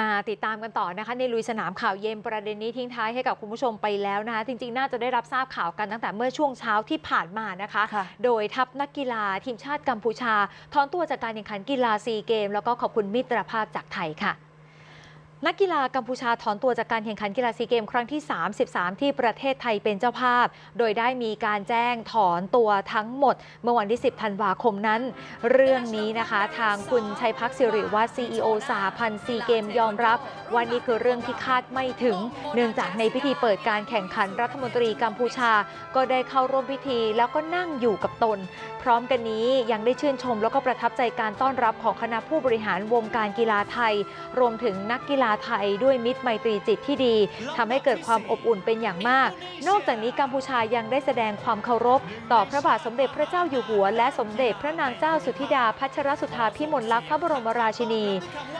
มาติดตามกันต่อนะคะ ในลุยสนามข่าวเย็นประเด็นนี้ทิ้งท้ายให้กับคุณผู้ชมไปแล้วนะคะ จริง ๆ น่าจะได้รับทราบข่าวกันตั้งแต่เมื่อช่วงเช้าที่ผ่านมานะคะค่ะโดยทัพนักกีฬาทีมชาติกัมพูชาถอนตัวจากการแข่งขันกีฬาซีเกม แล้วก็ขอบคุณมิตรภาพจากไทยค่ะ นักกีฬากัมพูชาถอนตัวจากการแข่งขันกีฬาซีเกมครั้งที่ 33 ที่ประเทศไทยเป็นเจ้าภาพ โดยได้มีการแจ้งถอนตัวทั้งหมด เมื่อวันที่ 10 ธันวาคมนั้น เรื่องนี้นะคะทางคุณชัยพักสิริวัฒน์ CEO สหพันธ์ซีเกมยอมรับว่านี่คือเรื่องที่คาดไม่ถึง เนื่องจากในพิธีเปิดการแข่งขันรัฐมนตรีกัมพูชา ก็ได้เข้าร่วมพิธีแล้วก็นั่งอยู่กับตน พร้อมกันนี้ยังได้ชื่นชม แล้วก็ประทับใจการต้อนรับของคณะผู้บริหารวงการกีฬาไทย รวมถึงนักกีฬาไทยด้วยมิตรไมตรีจิตที่ดีทำให้เกิดความอบอุ่นเป็นอย่างมาก นอกจากนี้กัมพูชายังได้แสดงความเคารพ ต่อพระบาทสมเด็จพระเจ้าอยู่หัว และสมเด็จพระนางเจ้าสุธิดาพัชรสุธาพิมลลักษณ์พระบรมราชินี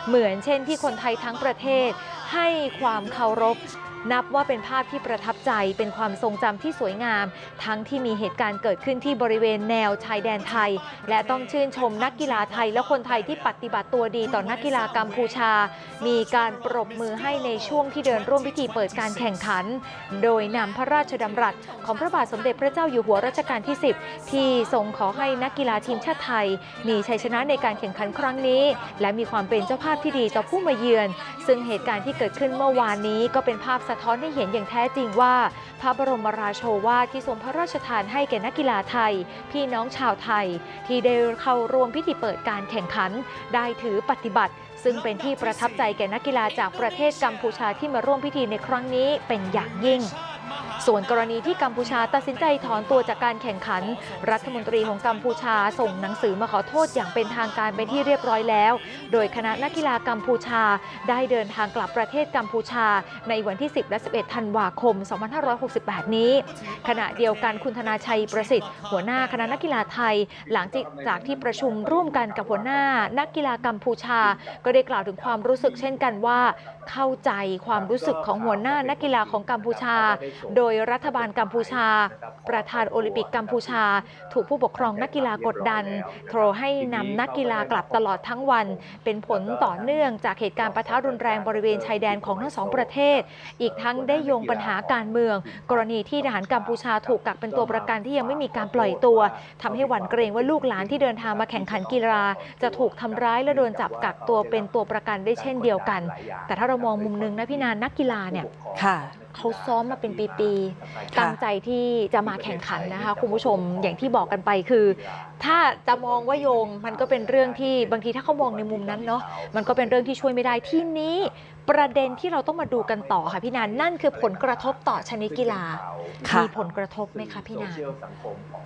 เหมือนเช่นที่คนไทยทั้งประเทศให้ความเคารพ นับว่าเป็นภาพที่ประทับใจเป็นความทรงจำที่สวยงาม ทั้งที่มีเหตุการณ์เกิดขึ้นที่บริเวณแนวชายแดนไทย และต้องชื่นชมนักกีฬาไทยและคนไทยที่ปฏิบัติตัวดีต่อนักกีฬากัมพูชา มีการปรบมือให้ในช่วงที่เดินร่วมพิธีเปิดการแข่งขัน โดยนำพระราชดำรัสของพระบาทสมเด็จพระเจ้าอยู่หัวรัชกาลที่ 10 ที่ทรงขอให้นักกีฬาทีมชาติไทย มีชัยชนะในการแข่งขันครั้งนี้ และมีความเป็นเจ้าภาพที่ดีต่อผู้มาเยือน ซึ่งเหตุการณ์ที่เกิดขึ้นเมื่อวานนี้ก็เป็นภาพสะท้อนให้เห็นอย่างแท้จริงว่า พระบรมราโชวาทที่ทรงพระราชทานให้แก่นักกีฬาไทย พี่น้องชาวไทย ที่ได้เข้าร่วมพิธีเปิดการแข่งขัน ได้ถือปฏิบัติ ซึ่งเป็นที่ประทับใจแก่นักกีฬาจากประเทศกัมพูชาที่มาร่วมพิธีในครั้งนี้เป็นอย่างยิ่งส่วนกรณีที่กัมพูชาตัดสินใจถอนตัวจากการแข่งขัน รัฐมนตรีของกัมพูชาส่งหนังสือมาขอโทษอย่างเป็นทางการไปนที่เรียบร้อยแล้ว โดยคณะนักกีฬากัมพูชา ได้เดินทางกลับประเทศกัมพูชา ในวันที่ 10 และ 11 ธันวาคม 2568 นี้ ขณะเดียวกันคุณธนาชัยประสิทธิ์ หัวหน้าคณะนักกีฬาไทย หลังจากที่ประชุมร่วมกันกับหัวหน้านักกีฬากัมพูชา ก็ได้กล่าวถึงความรู้สึกเช่นกันว่า เข้าใจความรู้สึกของหัวหน้านักกีฬาของกัมพูชา โดยรัฐบาลกัมพูชา ประธานโอลิมปิกกัมพูชา ถูกผู้ปกครองนักกีฬากดดัน โทรให้นำนักกีฬากลับตลอดทั้งวันเป็นผลต่อเนื่องจากเหตุการณ์ปะทะรุนแรงบริเวณชายแดนของทั้งสองประเทศ อีกทั้งได้โยงปัญหาการเมือง กรณีที่ทหารกัมพูชาถูกกักเป็นตัวประกันที่ยังไม่มีการปล่อยตัวทำให้หวั่นเกรงว่าลูกหลานที่เดินทางมาแข่งขันกีฬา จะถูกทำร้ายและโดนจับกักตัวเป็นตัวประกันได้เช่นเดียวกัน แต่ถ้าเรามองมุมนึงนะพี่นานนักกีฬาเนี่ยค่ะ เขาซ้อมมาเป็นปีๆค่ะตั้งใจที่จะมาแข่งขันนะคะคุณผู้ชมอย่างที่บอกกันไปคือ ถ้าจะมองว่าโยงมันก็เป็นเรื่องที่บางทีถ้าเขามองในมุมนั้นเนาะมันก็เป็นเรื่องที่ช่วยไม่ได้ที่นี้ประเด็นที่เราต้องมาดูกันต่อค่ะพี่นานนั่นคือผลกระทบต่อชนิดกีฬาค่ะมีผลกระทบไหมคะพี่นาน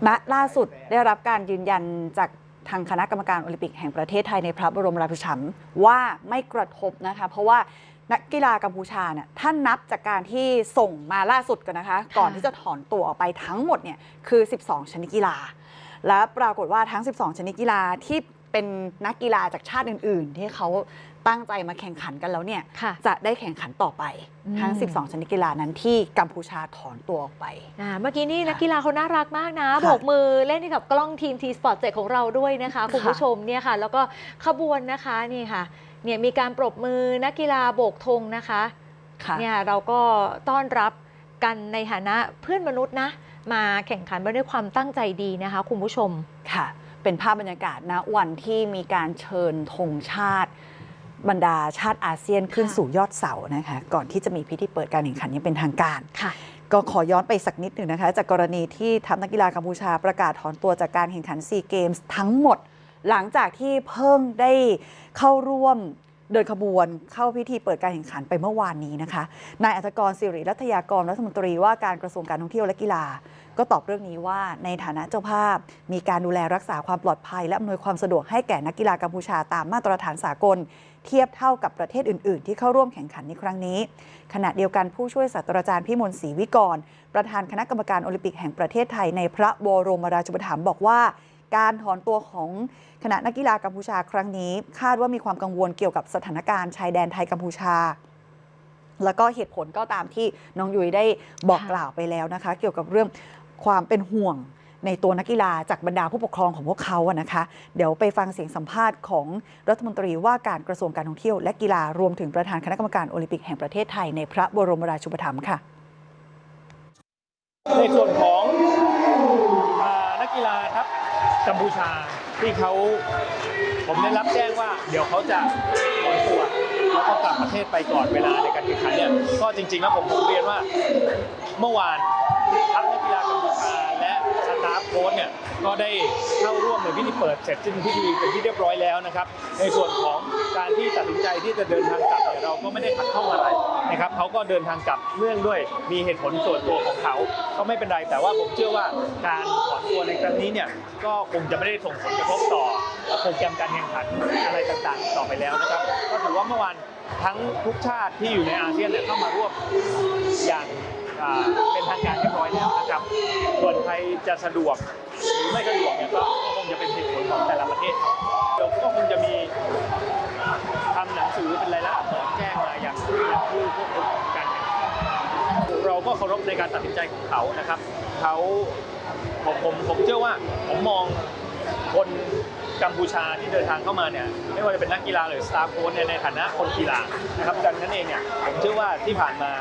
ณล่าสุดได้รับการยืนยันจาก ทางคณะกรรมการโอลิมปิกแห่งประเทศไทยในพระบรมราชูปถัมภ์ว่าไม่กระทบนะคะ เพราะว่านักกีฬากัมพูชาเนี่ยท่านนับจากการที่ส่งมาล่าสุดกันนะคะ ก่อนที่จะถอนตัวออกไปทั้งหมดเนี่ยคือ 12 ชนิดกีฬา และปรากฏว่าทั้ง 12 ชนิดกีฬาที่ เป็นนักกีฬาจากชาติอื่น ๆ ที่เขาตั้งใจมาแข่งขันกันแล้วเนี่ยค่ะจะได้แข่งขันต่อไปทั้ง อืม 12 ชนิดกีฬานั้นที่กัมพูชาถอนตัวออกไป อ่าเมื่อกี้นี่นักกีฬาเขาน่ารักมากนะค่ะโบกมือเล่นให้กับกล้องทีมทีสปอร์ตเจของเราด้วยนะคะคุณผู้ชมเนี่ยค่ะ แล้วก็ขบวนนะคะนี่ค่ะเนี่ยมีการปรบมือนักกีฬาโบกธงนะคะค่ะ เนี่ยเราก็ต้อนรับกันในฐานะเพื่อนมนุษย์นะ มาแข่งขันมาด้วยความตั้งใจดีนะคะ คุณผู้ชม ค่ะ เป็นภาพบรรยากาศนะวันที่มีการเชิญธงชาติ บรรดาชาติอาเซียนขึ้นค่ะสู่ยอดเสานะคะก่อนที่จะมีพิธีเปิดการแข่งขันอยังเป็นทางการค่ะ ก็ขอย้อนไปสักนิดหนึ่งนะคะ จากกรณีที่ทัพนักกีฬากัมพูชาประกาศถอนตัวจากการแข่งขันซีเกมส์ทั้งหมด หลังจากที่เพิ่งได้เข้าร่วมเดินขบวนเข้าพิธีเปิดการแข่งขันไปเมื่อวานนี้นะคะ นายอัธกรสิริรัตยากรรัฐมนตรีว่าการกระทรวงการท่องเที่ยวและกีฬา ก็ตอบเรื่องนี้ว่าในฐานะเจ้าภาพ มีการดูแลรักษาความปลอดภัย และอำนวยความสะดวกให้แก่นักกีฬากัมพูชาตามมาตรฐานสากล เทียบเท่ากับประเทศอื่น ๆ ที่เข้าร่วมแข่งขันในครั้งนี้ ขณะเดียวกันผู้ช่วยศาสตราจารย์พิมลศรีวิกร ประธานคณะกรรมการโอลิมปิกแห่งประเทศไทยในพระบรมราชูปถัมภ์บอกว่าการถอนตัวของคณะนักกีฬากัมพูชาครั้งนี้ คาดว่ามีความกังวลเกี่ยวกับสถานการณ์ชายแดนไทยกัมพูชา แล้วก็เหตุผลก็ตามที่น้องยุ้ยได้บอกกล่าวไปแล้วนะคะ เกี่ยวกับเรื่อง ความเป็นห่วงในตัวนักกีฬาจากบรรดาผู้ปกครองของพวกเขาอะนะคะ เดี๋ยวไปฟังเสียงสัมภาษณ์ของรัฐมนตรีว่าการกระทรวงการท่องเที่ยวและกีฬารวมถึงประธานคณะกรรมการโอลิมปิกแห่งประเทศไทยในพระบรมราชูปถัมภ์ค่ะ ในส่วนของอนักกีฬาครับกัมพูชาที่เขาผมได้รับแจ้งว่า เดี๋ยวเขาจะถอนตัวแล้วก็กลับประเทศไปก่อนเวลาในการแข่งขันเนี่ยก็จริงๆแล้วผมผมเรียนว่าเมื่อวานทัพนักกีฬากัมพูชาและสตา ฟโค้ชเนี่ยก็ได้เข้าร่วมในพิธีเปิดเสร็จสิ้นพิธีเป็นที่เรียบร้อยแล้วนะครับ ในส่วนของการที่ตัดสินใจที่จะเดินทางกลับเนี่ยเราก็ไม่ได้ขัดข้องอะไรนะครับเขาก็เดินทางกลับเนื่องด้วยมีเหตุผลส่วนตัวของเขาก็ไม่เป็นไรแต่ว่าผมเชื่อว่าการถอนตัวในครั้งนี้เนี่ยก็คงจะไม่ได้ส่งผลกระทบต่อโปรแกรมการแข่งขันอะไรต่างๆ ต่อไปแล้วนะครับ ก็ถือว่าเมื่อวานทั้งทุกชาติที่อยู่ในอาเซียนเนี่ยเข้ามาร่วมอย่าง เป็นทางการเรียบร้อยแล้วนะครับ ส่วนใครจะสะดวกหรือไม่สะดวกเนี่ยก็ก็คงจะเป็นเหตุผลของแต่ละประเทศครับเดี๋ยวก็คงจะมีทำหนังสือเป็นรายละอักษรแจ้งมาอย่างอย่างผู้ควบคุมการแข่งขันเราก็เคารพในการตัดสินใจของเขานะครับเขาผมผมผมเชื่อว่าผมมองคนกัมพูชาที่เดินทางเข้ามาเนี่ยไม่ว่าจะเป็นนักกีฬาหรือสตาฟโค้ชในฐานะคนกีฬานะครับดังนั้นเองเนี่ยผมเชื่อว่าที่ผ่านมา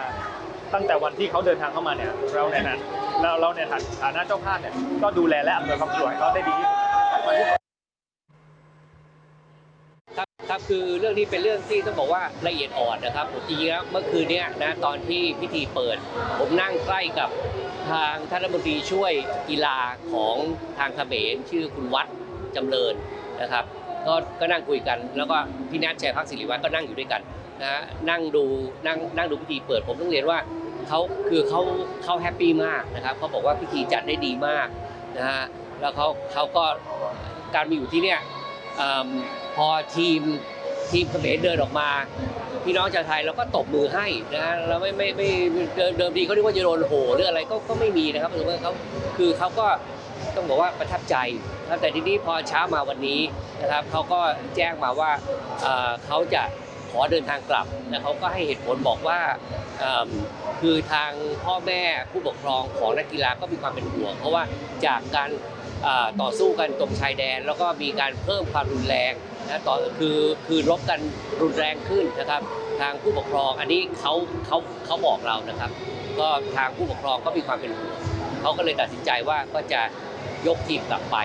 ตั้งแต่วันที่เขาเดินทางเข้ามาเนี่ยเราในนั้นเราเราในฐานะเจ้าภาพเนี่ยก็ดูแลและอำนวยความสะดวกให้เขาได้ดีที่สุดครับครับคือเรื่องนี้เป็นเรื่องที่ต้องบอกว่าละเอียดอ่อนนะครับผมจริงๆแล้วเมื่อคืนเนี้ยนะตอนที่พิธีเปิด ผมนั่งใกล้กับทางท่านรัฐมนตรีช่วยกีฬาของทางเขมรชื่อคุณวัดจำเริญนะครับ ก็ก็นั่งคุยกัน แล้วก็พี่นัทชัยพักศิริวัฒน์ก็นั่งอยู่ด้วยกันนะฮะนั่งดูนั่งนั่งดูพิธีเปิดผมต้องเรียนว่า เขาคือเขาเขาแฮปปี้มากนะครับเขาบอกว่าพิธีจัดได้ดีมากนะฮะแล้วเขาเขาก็การมาอยู่ที่เนี่ยอพอทีมทีมเขมรเดินออกมาพี่น้องชาวไทยเราก็ตบมือให้นะฮะเราไม่ไม่ไม่เดิมเดิมทีเขาคิดว่าจะโดนโหหรืออะไรก็ก็ไม่มีนะครับถือว่าเขาคือเขาก็ต้องบอกว่าประทับใจครับแต่ทีนี้พอเช้ามาวันนี้นะครับเขาก็แจ้งมาว่าเขาจะ ขอเดินทางกลับนะเขาก็ให้เหตุผลบอกว่าคือทางพ่อแม่ผู้ปกครองของนักกีฬาก็มีความเป็นห่วง เพราะว่าจากการต่อสู้กันตรงชายแดน แล้วก็มีการเพิ่มความรุนแรงนะต่อคือคือรบกันรุนแรงขึ้นนะครับ ทางผู้ปกครองอันนี้เขาเขาเขาบอกเรานะครับ ก็ทางผู้ปกครองก็มีความเป็นห่วงเขาก็เลยตัดสินใจว่าก็จะยกทีมกลับไป